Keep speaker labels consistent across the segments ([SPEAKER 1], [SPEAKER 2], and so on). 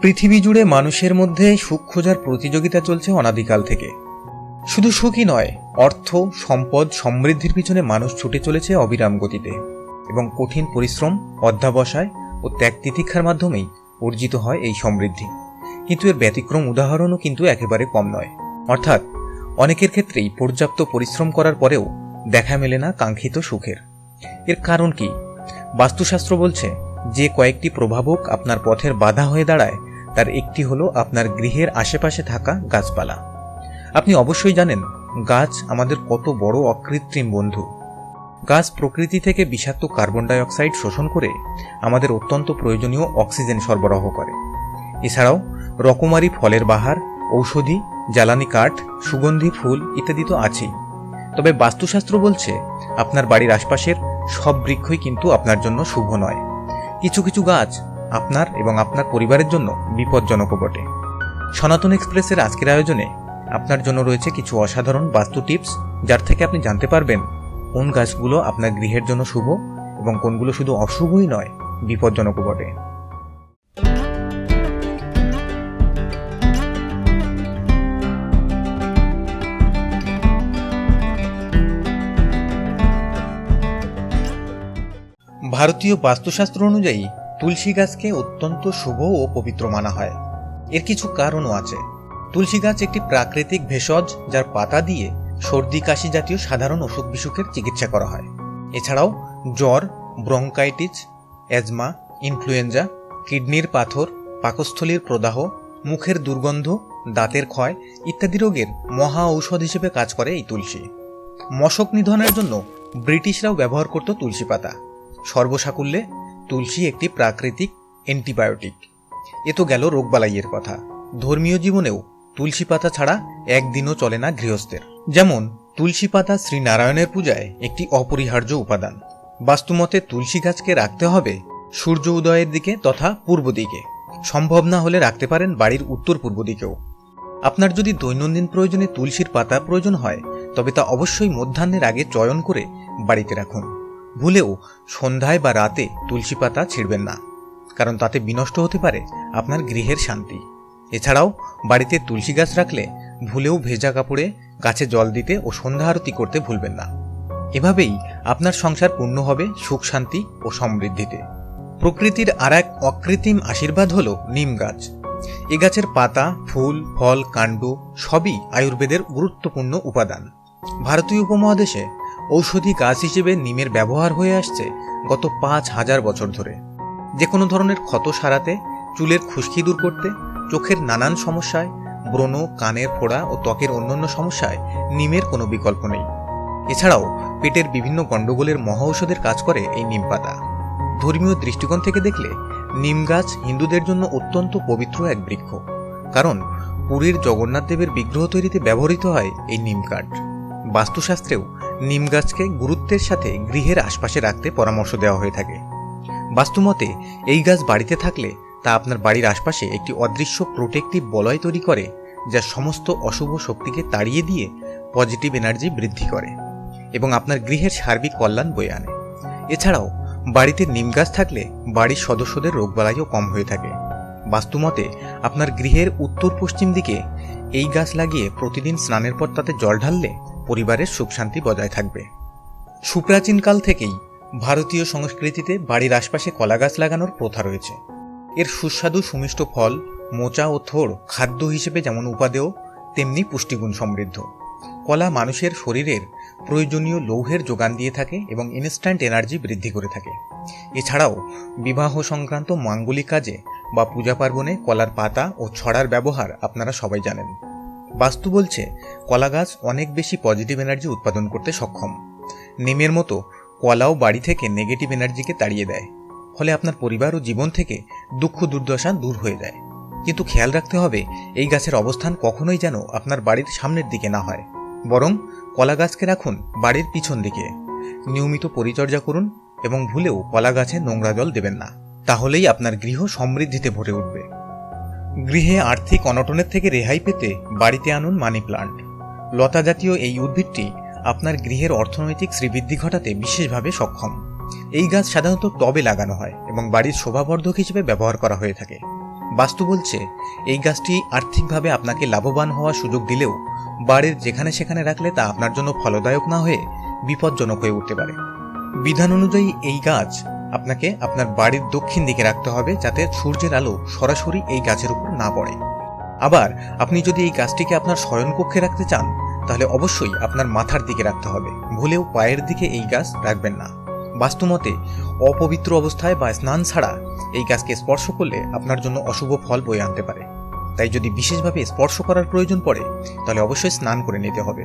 [SPEAKER 1] পৃথিবী জুড়ে মানুষের মধ্যে সুখ খোঁজার প্রতিযোগিতা চলছে অনাদিকাল থেকে। শুধু সুখই নয়, অর্থ, সম্পদ, সমৃদ্ধির পিছনে মানুষ ছুটে চলেছে অবিরাম গতিতে। এবং কঠিন পরিশ্রম, অধ্যাবসায় ও ত্যাগ তিতিক্ষার মাধ্যমেই অর্জিত হয় এই সমৃদ্ধি। কিন্তু এর ব্যতিক্রম উদাহরণও কিন্তু একেবারে কম নয়। অর্থাৎ, অনেকের ক্ষেত্রেই পর্যাপ্ত পরিশ্রম করার পরেও দেখা মেলে না কাঙ্ক্ষিত সুখের। এর কারণ কি? বাস্তুশাস্ত্র বলছে, যে কয়েকটি প্রভাবক আপনার পথের বাধা হয়ে দাঁড়ায় তার একটি হলো আপনার গৃহের আশেপাশে থাকা গাছপালা। আপনি অবশ্যই জানেন, গাছ আমাদের কত বড় অকৃত্রিম বন্ধু। গাছ প্রকৃতি থেকে বিষাক্ত কার্বন ডাই অক্সাইড শোষণ করে আমাদের অত্যন্ত প্রয়োজনীয় অক্সিজেন সরবরাহ করে। এছাড়াও, রকমারি ফলের বাহার, ঔষধি, জ্বালানি কাঠ, সুগন্ধি ফুল ইত্যাদি তো আছেই। তবে বাস্তুশাস্ত্র বলছে, আপনার বাড়ির আশপাশের সব বৃক্ষই কিন্তু আপনার জন্য শুভ নয়। কিছু কিছু গাছ আপনার এবং আপনার পরিবারের জন্য বিপজ্জনকও বটে। সনাতন এক্সপ্রেসের আজকের আয়োজনে আপনার জন্য রয়েছে কিছু অসাধারণ বাস্তু টিপস, যার থেকে আপনি জানতে পারবেন কোন গাছগুলো আপনার গৃহের জন্য শুভ এবং কোনগুলো শুধু অশুভই নয়, বিপজ্জনকও বটে। ভারতীয় বাস্তুশাস্ত্র অনুযায়ী তুলসী গাছকে অত্যন্ত শুভ ও পবিত্র মানা হয়। এর কিছু কারণও আছে। তুলসী গাছ একটি প্রাকৃতিক ভেষজ যার পাতা দিয়ে সর্দি, কাশি জাতীয় সাধারণ অসুখ বিসুখের চিকিৎসা করা হয়। এছাড়াও জ্বর, ব্রঙ্কাইটিস অ্যাজমা ইনফ্লুয়েঞ্জা, কিডনির পাথর, পাকস্থলীর প্রদাহ, মুখের দুর্গন্ধ, দাঁতের ক্ষয় ইত্যাদি রোগের মহা ঔষধ হিসেবে কাজ করে এই তুলসী। মশক নিধনের জন্য ব্রিটিশরাও ব্যবহার করত তুলসী পাতা। সর্বসাকুল্যে তুলসী একটি প্রাকৃতিক অ্যান্টিবায়োটিক। এ তো গেল রোগবালাইয়ের কথা। ধর্মীয় জীবনেও তুলসী পাতা ছাড়া একদিনও চলে না গৃহস্থের। যেমন, তুলসী পাতা শ্রীনারায়ণের পূজায় একটি অপরিহার্য উপাদান। বাস্তুমতে তুলসী গাছকে রাখতে হবে সূর্য উদয়ের দিকে তথা পূর্ব দিকে। সম্ভব না হলে রাখতে পারেন বাড়ির উত্তর পূর্ব দিকেও। আপনার যদি দৈনন্দিন প্রয়োজনে তুলসীর পাতা প্রয়োজন হয়, তবে তা অবশ্যই মধ্যাহ্নের আগে চয়ন করে বাড়িতে রাখুন। ভুলেও সন্ধ্যায় বা রাতে তুলসী পাতা ছিঁড়বেন না, কারণ তাতে বিনষ্ট হতে পারে আপনার গৃহের শান্তি। এছাড়াও বাড়িতে তুলসী গাছ রাখলে ভুলেও ভেজা কাপড়ে গাছে জল দিতে ও সন্ধ্যা আরতি করতে ভুলবেন না। এভাবেই আপনার সংসার পূর্ণ হবে সুখ শান্তি ও সমৃদ্ধিতে। প্রকৃতির আর এক অকৃত্রিম আশীর্বাদ হল নিম গাছ। এ গাছের পাতা, ফুল, ফল, কাণ্ড সবই আয়ুর্বেদের গুরুত্বপূর্ণ উপাদান। ভারতীয় উপমহাদেশে ঔষধি গাছ হিসেবে নিমের ব্যবহার হয়ে আসছে গত পাঁচ হাজার বছর ধরে। যে কোনো ধরনের ক্ষত সারাতে, চুলের খুশকি দূর করতে, চোখের নানান সমস্যায়, ব্রণ, কানের ফোড়া ও ত্বকের অন্যান্য সমস্যায় নিমের কোনো বিকল্প নেই। এছাড়াও পেটের বিভিন্ন গণ্ডগোলের মহা ঔষধের কাজ করে এই নিম পাতা। ধর্মীয় দৃষ্টিকোণ থেকে দেখলে নিম গাছ হিন্দুদের জন্য অত্যন্ত পবিত্র এক বৃক্ষ। কারণ পুরীর জগন্নাথ দেবের বিগ্রহ তৈরিতে ব্যবহৃত হয় এই নিম কাঠ। বাস্তুশাস্ত্রেও নিম গাছকে গুরুত্বের সাথে গৃহের আশপাশে রাখতে পরামর্শ দেওয়া হয়ে থাকে। বাস্তুমতে, এই গাছ বাড়িতে থাকলে তা আপনার বাড়ির আশপাশে একটি অদৃশ্য প্রোটেক্টিভ বলয় তৈরি করে, যা সমস্ত অশুভ শক্তিকে তাড়িয়ে দিয়ে পজিটিভ এনার্জি বৃদ্ধি করে এবং আপনার গৃহের সার্বিক কল্যাণ বয়ে আনে। এছাড়াও, বাড়িতে নিম গাছ থাকলে বাড়ির সদস্যদের রোগবালাইও কম হয়ে থাকে। বাস্তুমতে, আপনার গৃহের উত্তর পশ্চিম দিকে এই গাছ লাগিয়ে প্রতিদিন স্নানের পর তাতে জল ঢাললে পরিবারের সুখ শান্তি বজায় থাকবে। সুপ্রাচীনকাল থেকেই ভারতীয় সংস্কৃতিতে বাড়ির আশপাশে কলা গাছ লাগানোর প্রথা রয়েছে। এর সুস্বাদু সুমিষ্ট ফল, মোচা ও থোড় খাদ্য হিসেবে যেমন উপাদেয়, তেমনি পুষ্টিগুণ সমৃদ্ধ। কলা মানুষের শরীরের প্রয়োজনীয় লৌহের যোগান দিয়ে থাকে এবং ইনস্ট্যান্ট এনার্জি বৃদ্ধি করে থাকে। এছাড়াও বিবাহ সংক্রান্ত মাঙ্গলিক কাজে বা পূজা পার্বণে কলার পাতা ও ছড়ার ব্যবহার আপনারা সবাই জানেন। বাস্তু বলছে, কলা গাছ অনেক বেশি পজিটিভ এনার্জি উৎপাদন করতে সক্ষম। নিমের মতো কলাও বাড়ি থেকে নেগেটিভ এনার্জিকে তাড়িয়ে দেয়। ফলে আপনার পরিবার ও জীবন থেকে দুঃখ দুর্দশা দূর হয়ে যায়। কিন্তু খেয়াল রাখতে হবে, এই গাছের অবস্থান কখনোই যেন আপনার বাড়ির সামনের দিকে না হয়। বরং কলা গাছকে রাখুন বাড়ির পিছন দিকে। নিয়মিত পরিচর্যা করুন এবং ভুলেও কলা গাছে নোংরা জল দেবেন না। তাহলেই আপনার গৃহ সমৃদ্ধিতে ভরে উঠবে। গৃহে আর্থিক অনটনের থেকে রেহাই পেতে বাড়িতে আনুন মানি প্লান্ট। লতা জাতীয় এই উদ্ভিদটি আপনার গৃহের অর্থনৈতিক শ্রীবৃদ্ধি ঘটাতে বিশেষভাবে সক্ষম। এই গাছ সাধারণত টবে লাগানো হয় এবং বাড়ির শোভাবর্ধক হিসেবে ব্যবহার করা হয়ে থাকে। বাস্তু বলছে, এই গাছটি আর্থিকভাবে আপনাকে লাভবান হওয়ার সুযোগ দিলেও বাড়ির যেখানে সেখানে রাখলে তা আপনার জন্য ফলদায়ক না হয়ে বিপজ্জনক হয়ে উঠতে পারে। বিধান অনুযায়ী এই গাছ আপনাকে আপনার বাড়ির দক্ষিণ দিকে রাখতে হবে যাতে সূর্যের আলো সরাসরি এই গাছের উপর না পড়ে। আবার আপনি যদি এই গাছটিকে আপনার শয়নকক্ষে রাখতে চান, তাহলে অবশ্যই আপনার মাথার দিকে রাখতে হবে। ভুলেও পায়ের দিকে এই গাছ রাখবেন না। বাস্তুমতে অপবিত্র অবস্থায় বা স্নান ছাড়া এই গাছকে স্পর্শ করলে আপনার জন্য অশুভ ফল বয়ে আনতে পারে। তাই যদি বিশেষভাবে স্পর্শ করার প্রয়োজন পড়ে, তাহলে অবশ্যই স্নান করে নিতে হবে।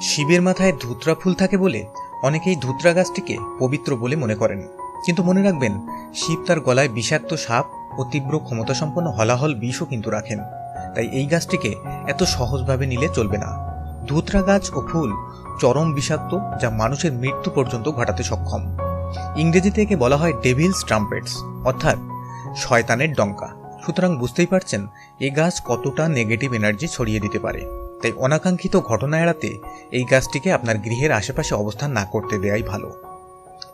[SPEAKER 1] শিবের মাথায় ধুতরা ফুল থাকে বলে অনেকেই ধুতরা গাছটিকে পবিত্র বলে মনে করেন। কিন্তু মনে রাখবেন, শিব তার গলায় বিষাক্ত সাপ ও তীব্র ক্ষমতাসম্পন্ন হলাহল বিষও কিন্তু রাখেন। তাই এই গাছটিকে এত সহজভাবে নিলে চলবে না। ধুতরা গাছ ও ফুল চরম বিষাক্ত যা মানুষের মৃত্যু পর্যন্ত ঘটাতে সক্ষম। ইংরেজিতে একে বলা হয় ডেভিলস ট্রাম্পেটস, অর্থাৎ শয়তানের ডঙ্কা। সুতরাং বুঝতেই পারছেন, এ গাছ কতটা নেগেটিভ এনার্জি ছড়িয়ে দিতে পারে। তাই অনাকাঙ্ক্ষিত ঘটনা এড়াতে এই গাছটিকে আপনার গৃহের আশেপাশে অবস্থান না করতে দেয়াই ভালো।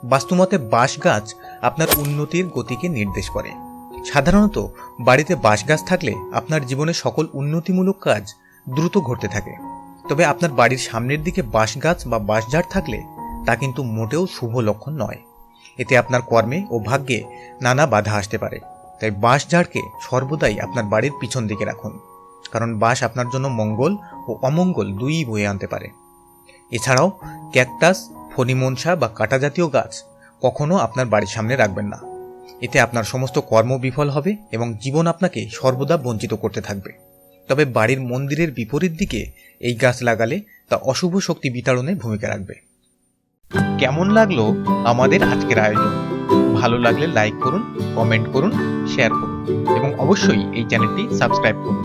[SPEAKER 1] বাস্তুমতে বাঁশ গাছ আপনার উন্নতির গতিকে নির্দেশ করে। সাধারণত বাড়িতে বাঁশ গাছ থাকলে আপনার জীবনে সকল উন্নতিমূলক কাজ দ্রুত ঘটতে থাকে। তবে আপনার বাড়ির সামনের দিকে বাঁশ গাছ বা বাঁশঝাড় থাকলে তা কিন্তু মোটেও শুভ লক্ষণ নয়। এতে আপনার কর্মে ও ভাগ্যে নানা বাধা আসতে পারে। তাই বাঁশঝাড়কে সর্বদাই আপনার বাড়ির পিছন দিকে রাখুন। কারণ বাঁশ আপনার জন্য মঙ্গল ও অমঙ্গল দুইই বয়ে আনতে পারে। এছাড়াও ক্যাকটাস, ফণিমনসা বা কাটা জাতীয় গাছ কখনো আপনার বাড়ির সামনে রাখবেন না। এতে আপনার সমস্ত কর্ম বিফল হবে এবং জীবন আপনাকে সর্বদা বঞ্চিত করতে থাকবে। তবে বাড়ির মন্দিরের বিপরীত দিকে এই গাছ লাগালে তা অশুভ শক্তি বিতাড়নে ভূমিকা রাখবে। কেমন লাগল আমাদের আজকের আয়োজন? ভালো লাগলে লাইক করুন, কমেন্ট করুন, শেয়ার করুন এবং অবশ্যই এই চ্যানেলটি সাবস্ক্রাইব করুন।